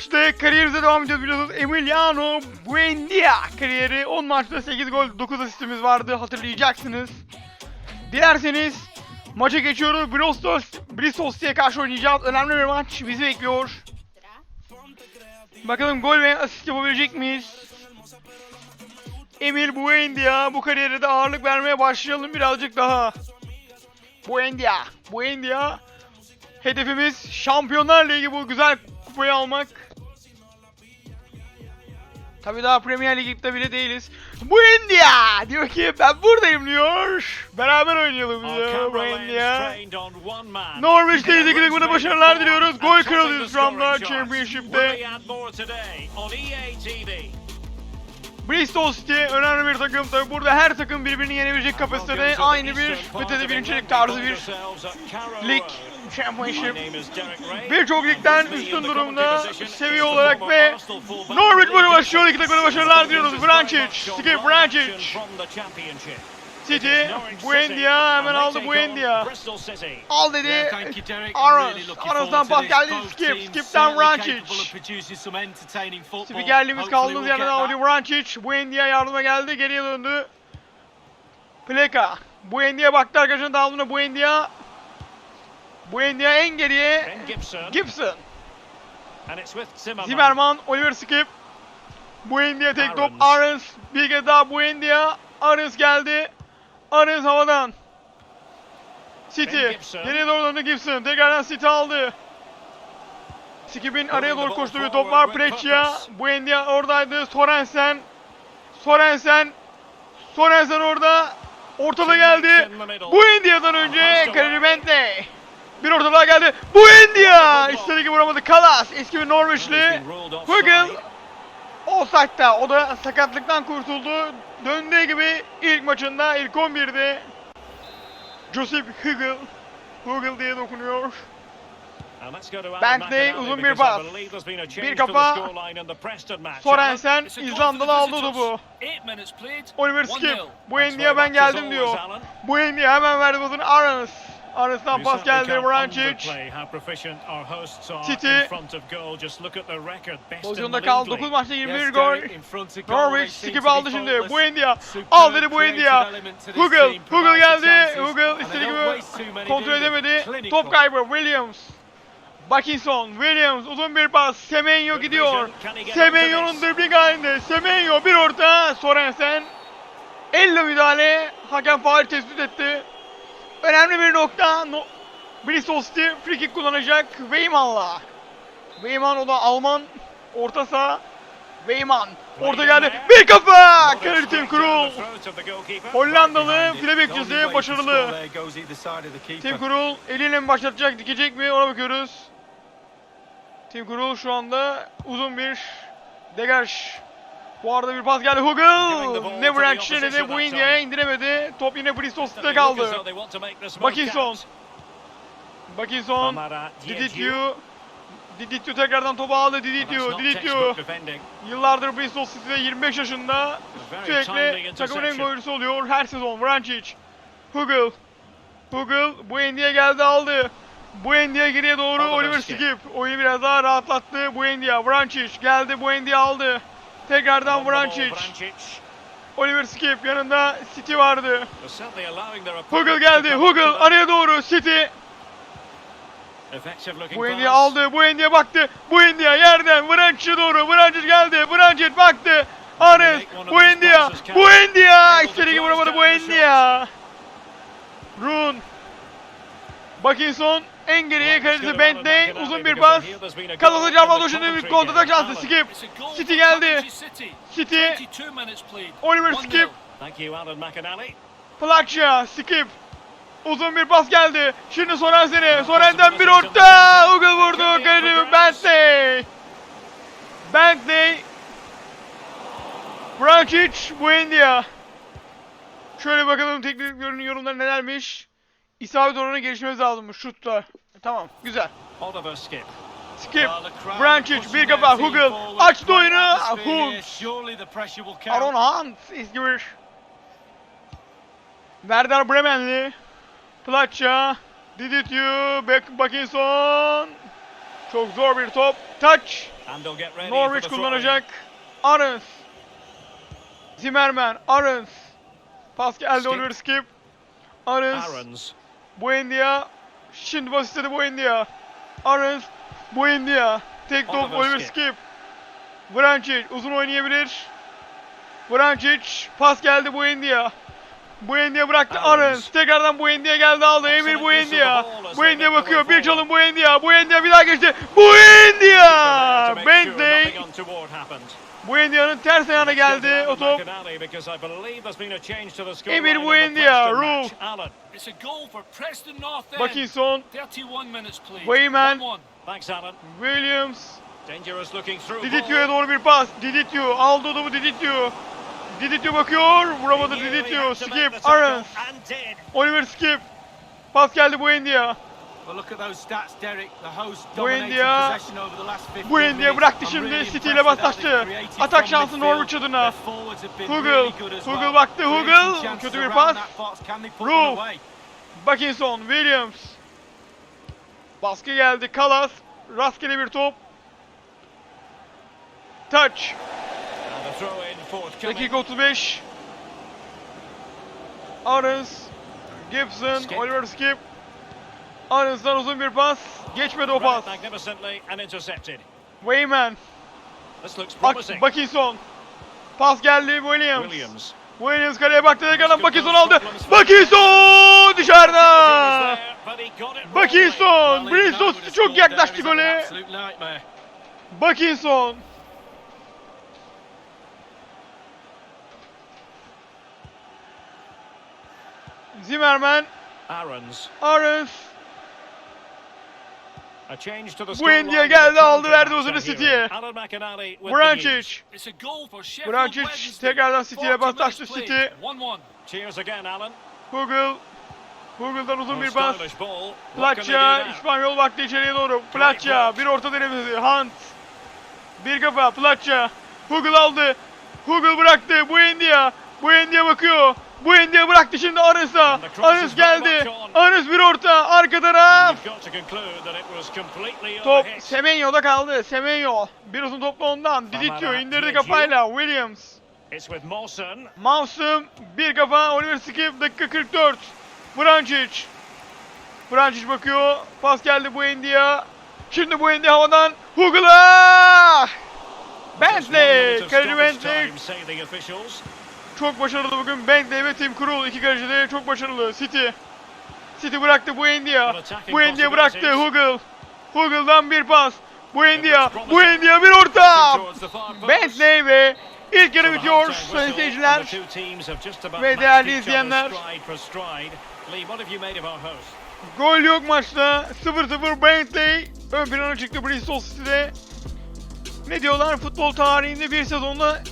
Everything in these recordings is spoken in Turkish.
maçta kariyerimize devam ediyoruz biliyorsunuz. Emiliano Buendia kariyeri 10 maçta 8 gol 9 asistimiz vardı hatırlayacaksınız. Dilerseniz maça geçiyoruz. Bristol, Bristol City'ye karşı oynayacağız. Önemli bir maç bizi bekliyor. Bakalım gol ve asist yapabilecek miyiz? Emil Buendia bu kariyere de ağırlık vermeye başlayalım birazcık daha. Buendia, Buendia Hedefimiz Şampiyonlar Ligi bu güzel kupayı almak. Tabii daha Premier Lig'de bile değiliz. Bu India diyor ki ben buradayım diyor. Beraber oynayalım diyor bu India. Norwich'teyiz iki takımına başarılar diliyoruz. Gol kralıyız şu anda Championship'te. Bristol City önemli bir takım. Tabii burada her takım birbirini yenebilecek kapasitede aynı bir ötede birincilik tarzı bir lig. Championship. Birçok ligden üstün durumda seviye olarak ve Norwich bunu başlıyor. İki takımına başarılar diliyoruz. Branchic, Skip Branchic. City, Buendia hemen aldı Buendia. Al dedi. Aron. Aron'dan pas geldi. Skip, Skip'ten Branchic. Spikerliğimiz kaldığımız yerden aldı Branchic. Buendia yardıma geldi. Geriye döndü. Pleka. Buendia baktı arkadaşının dağılımına Buendia. Buendia en geriye. Gibson. Zimmerman, Oliver Skip. Buendia tek top. Arons. Bir kez daha Buendia. Arons geldi. Arons havadan. City. Geriye doğru döndü Gibson. Tekrardan City aldı. Skip'in araya doğru koştuğu bir top var. Breccia. Buendia oradaydı. Sorensen. Sorensen. Sorensen orada. Ortada geldi. Buendia'dan önce Karim Bentley. Bir ortalığa geldi. Buendia! İstediği gibi vuramadı. Kalas. Eski bir Norwich'li. Hugel. Offside'da. O da sakatlıktan kurtuldu. Döndüğü gibi ilk maçında ilk 11'de. Joseph Hugel. Hugel diye dokunuyor. Bentley uzun bir pas. Bir kafa. Sorensen İzlandalı aldı topu. Oliver Skip. Buendia ben geldim diyor. Buendia hemen verdi pasını Arons. Arons'tan pas geldi Vrancic. City. Pozisyonda kaldı. 9 maçta 21 gol. Norwich skip aldı şimdi. Buendia. Al dedi Buendia. Hugel. Hugel geldi. Hugel istediği gibi kontrol edemedi. Top kaybı. Williams. Buckinson, Williams uzun bir pas. Semenyo gidiyor. Semenyo'nun dribling halinde. Semenyo bir orta. Sorensen. Elle müdahale. Hakem faul tespit etti. Önemli bir nokta. No Bristol City free kick kullanacak. Weyman'la. Weyman o da Alman. Orta saha. Weyman. Orta geldi. Bir kafa. Karitim Krul. Hollandalı file bekçisi başarılı. Tim Krul eliyle mi başlatacak, dikecek mi ona bakıyoruz. Tim Krul şu anda uzun bir degaj. Bu arada bir pas geldi. Hugel! Never dedi. Bu India'ya indiremedi. Top yine Bristol City'de kaldı. Buckinson. Buckinson. Didityu. Didityu tekrardan topu aldı. Didityu. Didityu. Yıllardır Bristol City'de 25 yaşında. Sürekli takımın en golcüsü oluyor her sezon. Vrancic. Hugel. Hugel bu Endi'ye geldi aldı. Bu Endi'ye geriye doğru Oliver. Skip. Oyunu biraz daha rahatlattı. Bu Endi'ye. Vrancic geldi. Bu Endi'ye aldı. Tekrardan Vrancic. Oliver Skip yanında City vardı. Hugel geldi. Hugel araya doğru City. Bu Endi'ye aldı. Bu Endi'ye baktı. Bu Endi'ye yerden Vrancic'e doğru. Vrancic geldi. Vrancic baktı. Ares. Bu Endi'ye. Bu Endi'ye. İstediği gibi vuramadı bu Endi'ye. Run. Buckinson en geriye kalecisi Bentley uzun bir pas. Kazalı Carvalho şimdi bir kontrata şansı Skip. City geldi. City. Oliver Skip. Plakşa. Skip. Uzun bir pas geldi. Şimdi Soren seni. Soren'den bir orta. Hugel vurdu. Kaleci Bentley. Bentley. Vrancic. Buendia. Şöyle bakalım teknik yorumları nelermiş. İsabet oranı gelişmemiz lazımmış şutta. Tamam güzel. Oliver Skip. Skip. Branchic bir kafa. Hugel. Açtı oyunu. Hughes. Aaron eski bir. Werder Bremenli. Platça. Didityu. Beck Buckinson. Çok zor bir top. Touch. Norwich kullanacak. Arons. Zimmerman. Arons. Pas geldi. Oliver Skip. Arons. Buendia. Şimdi bas istedi Buendia. Arons. Buendia. Tek top Oliver. Skip. Vrancic uzun oynayabilir. Vrancic pas geldi Buendia. Buendia bıraktı Arons. Arons. Tekrardan Buendia geldi aldı. Emir they Buendia make their bakıyor. Bir çalım forward. Buendia. Buendia bir daha geçti. Make sure Bentley. happened. Buendia'nın ters ayağına geldi o top. Emir line in the Buendia, Preston Rule. match. Alan. It's a goal for Preston North End. Bakkinson, 31 minutes played. Wayman. 1-1. Thanks, Alan. Williams, Diditio'ya doğru bir pas. Diditio aldı topu Diditio. Diditio bakıyor. Vuramadı Diditio. Skip, did. Oliver Skip. Pas geldi over the last 15 Buendia minutes. bıraktı I'm şimdi, City ile created Atak şansı. Norwich adına. Hugel. Hugel baktı, Hugel. Kötü bir pas. away? Bakkinson, Williams. Baskı geldi. Kalas. Rastgele bir top. Touch. Dakika 35. Arons, Gibson, Skip. Oliver Skip. Arons'dan uzun bir pas. Geçmedi o pas. Wayman, Bak promising. Bakkinson. Pas geldi Williams. Williams. Williams kaleye baktı tekrardan pass, aldı. He dışarıda. was there, but he got it Zimmerman, Aaron's. Arons, A change to the Buendia scoreline in geldi, aldı, verdi uzunu. City'ye. Vrancic Wednesday. tekrardan City'ye 40 paslaştı minutes City. played. 1-1. Cheers again, Alan. Hugel. Hugel'dan uzun bir Platça, now? İspanyol baktı içeriye doğru. Platça, work. bir orta denemesi. Hunt. Bir kafa, Platça. Hugel aldı. Hugel bıraktı. Buendia. Buendia bakıyor. Buendia bıraktı şimdi is very geldi. Arnes bir orta. Arka taraf. Top. Semenyo'da kaldı. Semenyo. Bir uzun topla ondan. Famara indirdi kafayla. Williams. Mawson. Bir kafa Oliver Skip dakika 44. Vrancic. Vrancic bakıyor. Pas geldi Buendia. Şimdi Buendia havadan Hugel'a. Just one Bentley. Kaleci Bentley. Çok başarılı bugün Bentley ve Tim Krul. iki kaleci de çok başarılı. City. City bıraktı Buendia. attacking Buendia bıraktı possibilities. Hugel. Hugel'dan bir pas. Buendia. looks promising. Buendia bir orta. Bentley ve ilk yarı bitiyor sayın seyirciler. Ve değerli izleyenler. Gol yok maçta. 0-0 Bentley ön plana çıktı Bristol City'de. Ne diyorlar? Futbol tarihinde bir sezonda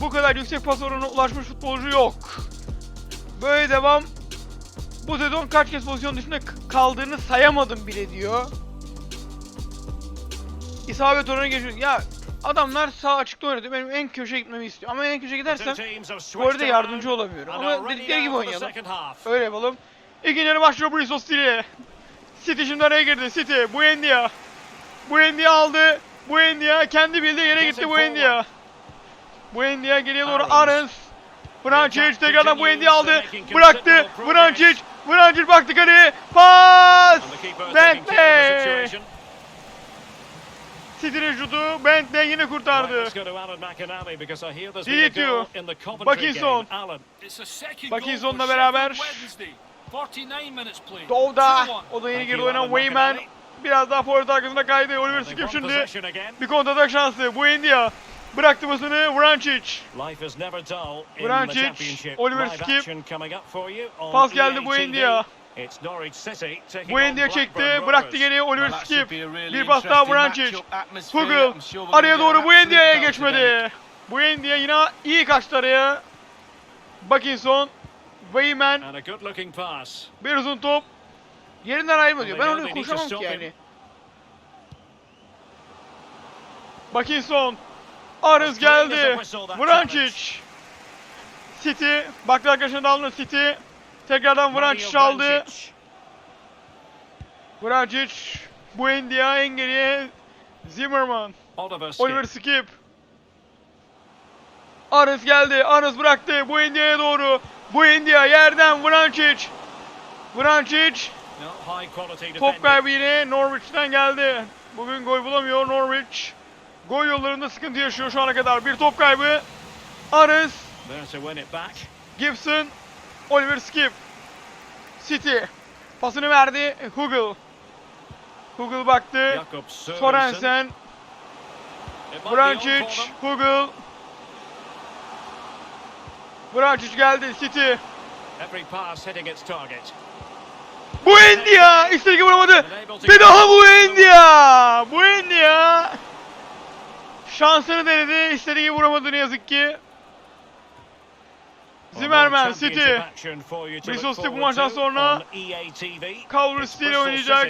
bu kadar yüksek pas oranına ulaşmış futbolcu yok. Böyle devam. Bu sezon kaç kez pozisyon dışında kaldığını sayamadım bile diyor. İsabet oranı geçiyor. Ya adamlar sağ açıkta oynadı. Benim en köşeye gitmemi istiyor. Ama en köşeye gidersem bu arada yardımcı olamıyorum. Ama dedikleri gibi oynayalım. Öyle yapalım. İkinci yarı başlıyor Bristol City'ye. City şimdi araya girdi. City, Buendia. Buendia aldı. Buendia kendi bildiği yere gitti Buendia. Buendia geriye doğru Arons. Arons. Vrancic tekrardan Buendia aldı. Bıraktı. Vrancic. Vrancic baktı kaleye. Pas! Bentley. City'nin şutu Bentley yine kurtardı. let's go to Alan McInally because I hear there's been a Diditio. goal in the Coventry Bakkinson. game. Alan, It's a second Bakkinson'la goal for beraber. Sheffield Wednesday. 49 minutes played. Doğuda. 2-1. O da yeni girdi oyuna Wayman. Biraz daha forvet arkasında kaydı. Oliver Skip şimdi. Bir kontratak şansı. Buendia. Bıraktı basını. Vrancic. Vrancic. Oliver Live Skip. Pas geldi Norwich City taking Buendia on çekti. Bıraktı geriye Oliver Skip. Bir pas daha Vrancic. Hugel. Araya doğru belter today. geçmedi. Buendia yine iyi kaçtı araya. Bakkinson. Wayman. Bir uzun top. Yerinden ayrılma diyor. Ben to koşamam ki yani. Bakkinson. Arız geldi. Vrancic. City. Baktı arkadaşına dalını City. Tekrardan Vrancic Mario aldı. Vrancic. Buendia en geriye. Zimmerman. Oliver Skip. Arız geldi. Arız bıraktı. Bu India'ya doğru. Bu India yerden high quality Top kaybı yine Norwich'ten geldi. Bugün gol bulamıyor Norwich. Gol yollarında sıkıntı yaşıyor şu ana kadar. Bir top kaybı. Back. Gibson. Oliver Skip. City. Pasını verdi. Hugel. Hugel baktı. Sorensen. For them. Hugel. Vrancic geldi. City. Bu India. İstediği vuramadı. Bir daha bu India. Bu India. Şansını denedi. İstediği vuramadı ne yazık ki. Zimmerman, City. Bristol City bu maçtan sonra Culver City ile oynayacak.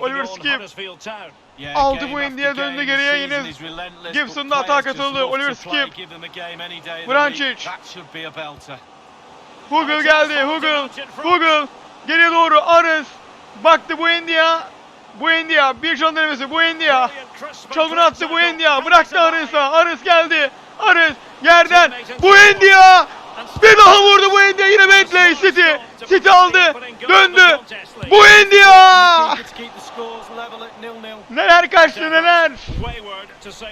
Oliver Skip. Aldı bu India, döndü geriye, yine season is relentless, Gibson but da atağa players just katıldı. Oliver Skip. Vrancic. Hugel geldi. Hugel. Hugel. Geriye doğru Arız. Baktı bu India. Bu India. Bir can denemesi bu India. Çalımını attı bu India. Bıraktı Arız'a. Arız geldi. Arız yerden. Bu India. Bir daha vurdu bu India. Yine Bentley City. City aldı. Döndü. Bu 0-0. Neler kaçtı neler.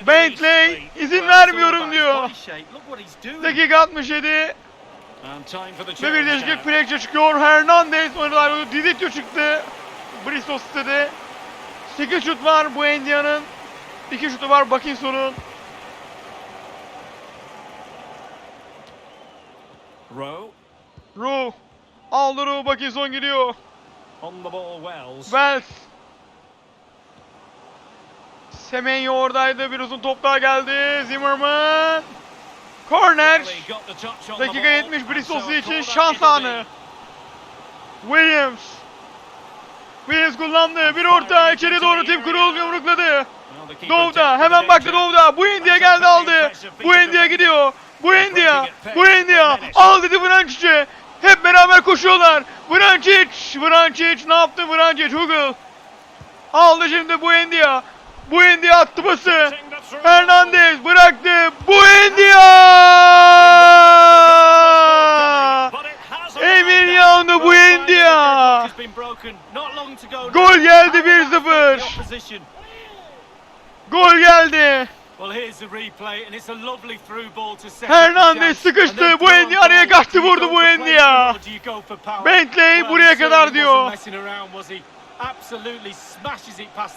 Bentley izin vermiyorum diyor. Dakika 67 ve bir değişiklik Plekçe çıkıyor. Hernandez ayrıldı. Diditio çıktı. Bristol City'de. 8 şut var bu India'nın. 2 şutu var Bakinson'un. Rowe Ru. Aldı Ru. Bakinson gidiyor. on the ball Wells. Wells. Semenyo oradaydı. Bir uzun top daha geldi. Zimmerman. Corner. Dakika ball, 70 and Bristol için şans anı. Williams. Williams kullandı. Bir orta içeri doğru Tim Krul yumrukladı. Doğu'da hemen baktı. Doğu'da. Bu India geldi aldı. Bu India gidiyor. Bu India. Bu India. Al dedi Vrancic'e. Hep beraber koşuyorlar. Vrancic. Vrancic ne yaptı Vrancic? Hugel. Aldı şimdi bu India. Bu India attı pası. Hernandez bıraktı. Bu India. Emiliano Buendia. Has Gol geldi How will that 1-0. affect the opposition? Gol geldi. Hernandez sıkıştı. Buendia araya kaçtı, vurdu Buendia. Bentley buraya kadar diyor.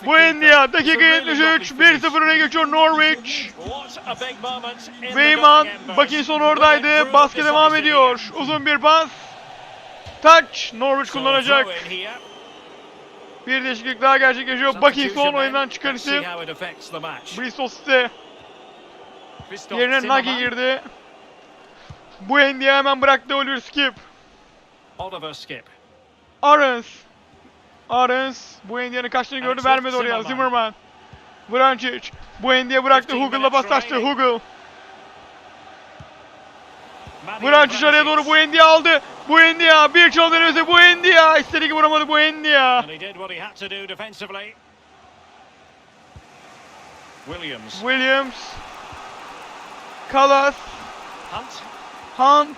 Bu India dakika 73 1-0 öne geçiyor Norwich. Weyman Bakinson oradaydı. Baskı devam ediyor. Uzun bir pas. Touch Norwich kullanacak. Bir değişiklik daha gerçekleşiyor. Bakinson oyundan the match. Bristol City yerine Nagy girdi. Bu India hemen bıraktı Oliver Skip. Oliver Skip. Arens. Arens. Bu India'nın kaçtığını gördü vermedi oraya. Zimmerman. Vrancic. Bu India bıraktı. 15 Hugel'la minutes açtı. Hugel. Vrancic araya doğru bu India aldı. Bu India bir çal denemesi bu India. İstediği gibi vuramadı bu do defensively. Williams. Williams. Kalas. Hunt. Hunt.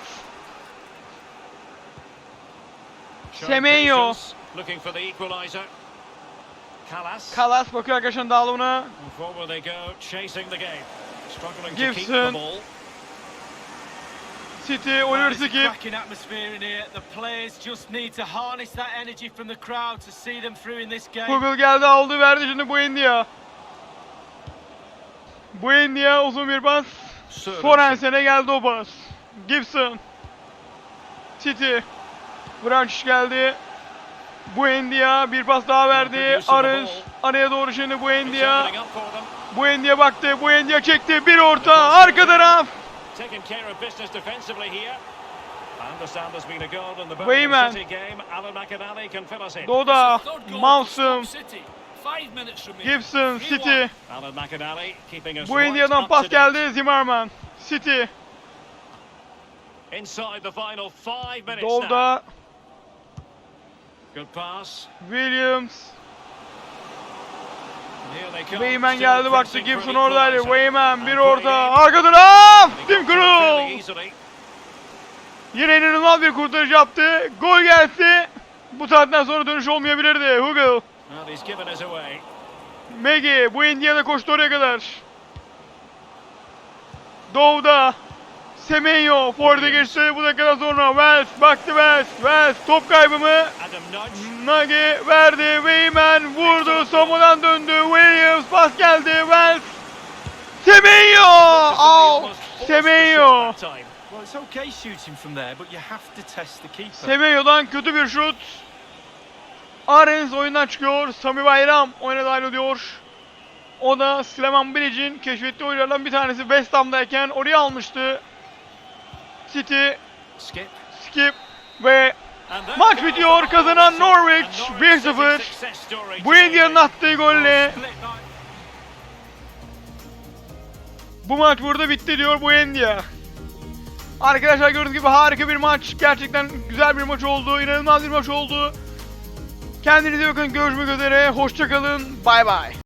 Semenyo. Looking for the equaliser. Callas. Kalas bakıyor arkadaşlar dağılımına. And forward they go, chasing the game. Struggling to keep the Gibson. ball. City, Oliver It's a Skip. cracking atmosphere in here. The players just need to harness that energy from the crowd to see them through in this game. Google geldi aldı verdi şimdi bu India. Bu India uzun bir pas. Sorensen'e geldi o pas. Gibson. City. Branch geldi. Bu India bir pas daha verdi. Arız. Araya doğru şimdi bu India. Bu India baktı. Bu India çekti. Bir orta. Arka taraf. Taking care of business defensively here. Understand there's been a goal in the. Birmingham City game. Alan McInally can fill us in. Doda. Remaining. Gibson. 3-1. City. Alan McInally keeping us Bu India'dan pas geldi. Zimmerman. City. Inside the final five minutes now. Dolda. Good pass. Williams. Weyman geldi baktı Gibson oradaydı. Weyman bir orta. Arka taraf. Tim Krul. Yine inanılmaz bir kurtarış yaptı. Gol gelse bu saatten sonra dönüş olmayabilirdi. Hugel. Megi bu India'da koştu oraya kadar. Doğu'da Semenyo Ford'a geçti. Bu dakikadan sonra Wells baktı Wells Wells top kaybı mı? Nagi verdi. Weyman vurdu. Somo'dan döndü. Williams pas geldi. Wells Semenyo! Out. Semenyo. Semenyo'dan kötü bir şut. Arens oyundan çıkıyor. Sami Bayram oyuna dahil oluyor. O da Sleman Bilic'in keşfettiği oyunlardan bir tanesi. West Ham'dayken oraya almıştı City Skip. Skip ve Maç bitiyor. Kazanan Norwich 1-0. Bu India'nın attığı golle bu maç burada bitti diyor bu India. Arkadaşlar gördüğünüz gibi harika bir maç. Gerçekten güzel bir maç oldu. İnanılmaz bir maç oldu. Kendinize bakın. Görüşmek üzere. Hoşçakalın. Bay bay.